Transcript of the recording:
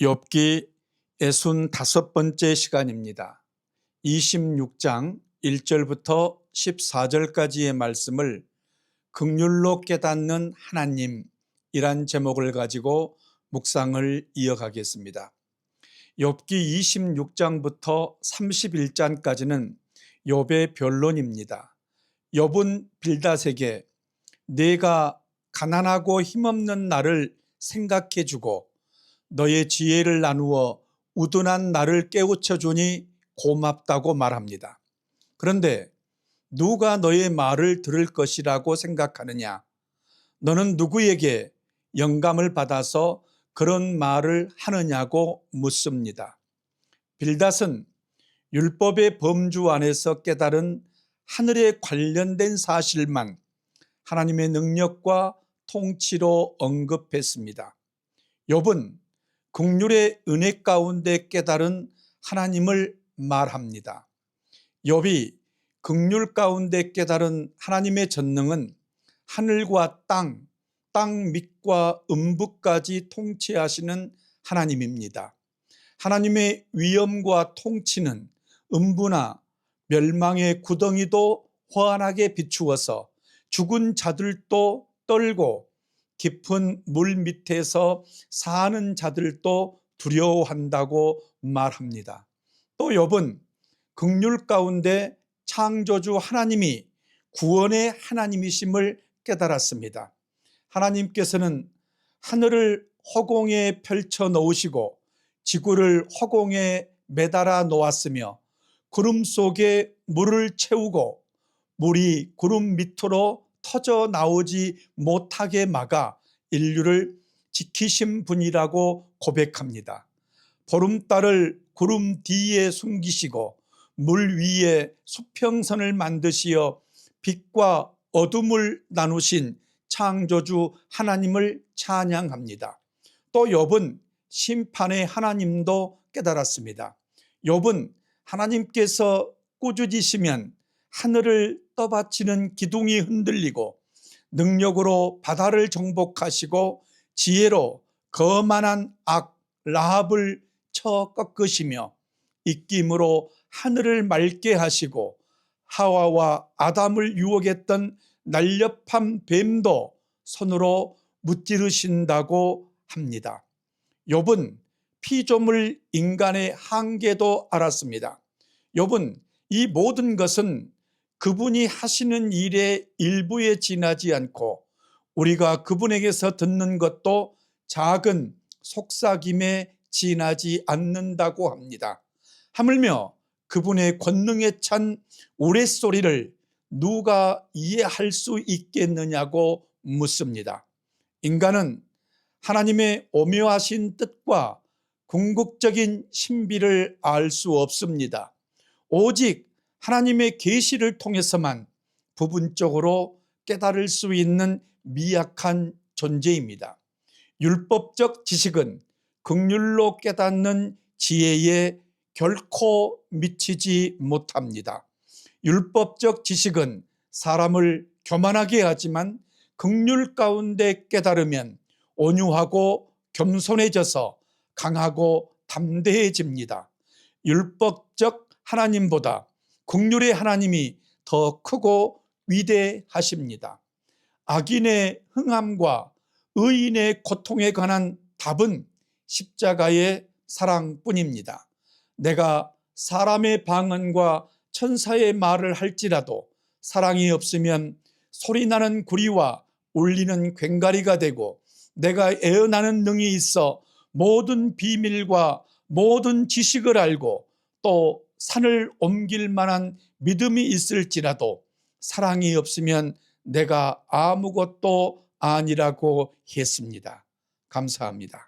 욥기 65번째 시간입니다. 26장 1절부터 14절까지의 말씀을 극률로 깨닫는 하나님이란 제목을 가지고 묵상을 이어가겠습니다. 욥기 26장부터 31장까지는 욥의 변론입니다. 욥은 빌닷에게 내가 가난하고 힘없는 나를 생각해 주고 너의 지혜를 나누어 우둔한 나를 깨우쳐 주니 고맙다고 말합니다. 그런데 누가 너의 말을 들을 것이라고 생각하느냐? 너는 누구에게 영감을 받아서 그런 말을 하느냐고 묻습니다. 빌닷은 율법의 범주 안에서 깨달은 하늘에 관련된 사실만 하나님의 능력과 통치로 언급했습니다. 욥은 국률의 은혜 가운데 깨달은 하나님을 말합니다. 욥이 극률 가운데 깨달은 하나님의 전능은 하늘과 땅, 땅 밑과 음부까지 통치하시는 하나님입니다. 하나님의 위엄과 통치는 음부나 멸망의 구덩이도 환하게 비추어서 죽은 자들도 떨고 깊은 물 밑에서 사는 자들도 두려워한다고 말합니다. 또 욥은 극률 가운데 창조주 하나님이 구원의 하나님이심을 깨달았습니다. 하나님께서는 하늘을 허공에 펼쳐 놓으시고 지구를 허공에 매달아 놓았으며 구름 속에 물을 채우고 물이 구름 밑으로 터져 나오지 못하게 막아 인류를 지키신 분이라고 고백합니다. 보름달을 구름 뒤에 숨기시고 물 위에 수평선을 만드시어 빛과 어둠을 나누신 창조주 하나님을 찬양합니다. 또 욥은 심판의 하나님도 깨달았습니다. 욥은 하나님께서 꾸짖으시면 하늘을 떠받치는 기둥이 흔들리고 능력으로 바다를 정복하시고 지혜로 거만한 악 라합을 쳐 꺾으시며 입김으로 하늘을 맑게 하시고 하와와 아담을 유혹했던 날렵한 뱀도 손으로 무찌르신다고 합니다. 욥은 피조물 인간의 한계도 알았습니다. 욥은 이 모든 것은 그분이 하시는 일의 일부에 지나지 않고 우리가 그분에게서 듣는 것도 작은 속삭임에 지나지 않는다고 합니다. 하물며 그분의 권능에 찬 우레소리를 누가 이해할 수 있겠느냐고 묻습니다. 인간은 하나님의 오묘하신 뜻과 궁극적인 신비를 알 수 없습니다. 오직 하나님의 계시를 통해서만 부분적으로 깨달을 수 있는 미약한 존재입니다. 율법적 지식은 극률로 깨닫는 지혜에 결코 미치지 못합니다. 율법적 지식은 사람을 교만하게 하지만 극률 가운데 깨달으면 온유하고 겸손해져서 강하고 담대해집니다. 율법적 하나님보다 국률의 하나님이 더 크고 위대하십니다. 악인의 흥함과 의인의 고통에 관한 답은 십자가의 사랑뿐입니다. 내가 사람의 방언과 천사의 말을 할지라도 사랑이 없으면 소리나는 구리와 울리는 괭가리가 되고 내가 애어나는 능이 있어 모든 비밀과 모든 지식을 알고 또 산을 옮길 만한 믿음이 있을지라도 사랑이 없으면 내가 아무것도 아니라고 했습니다. 감사합니다.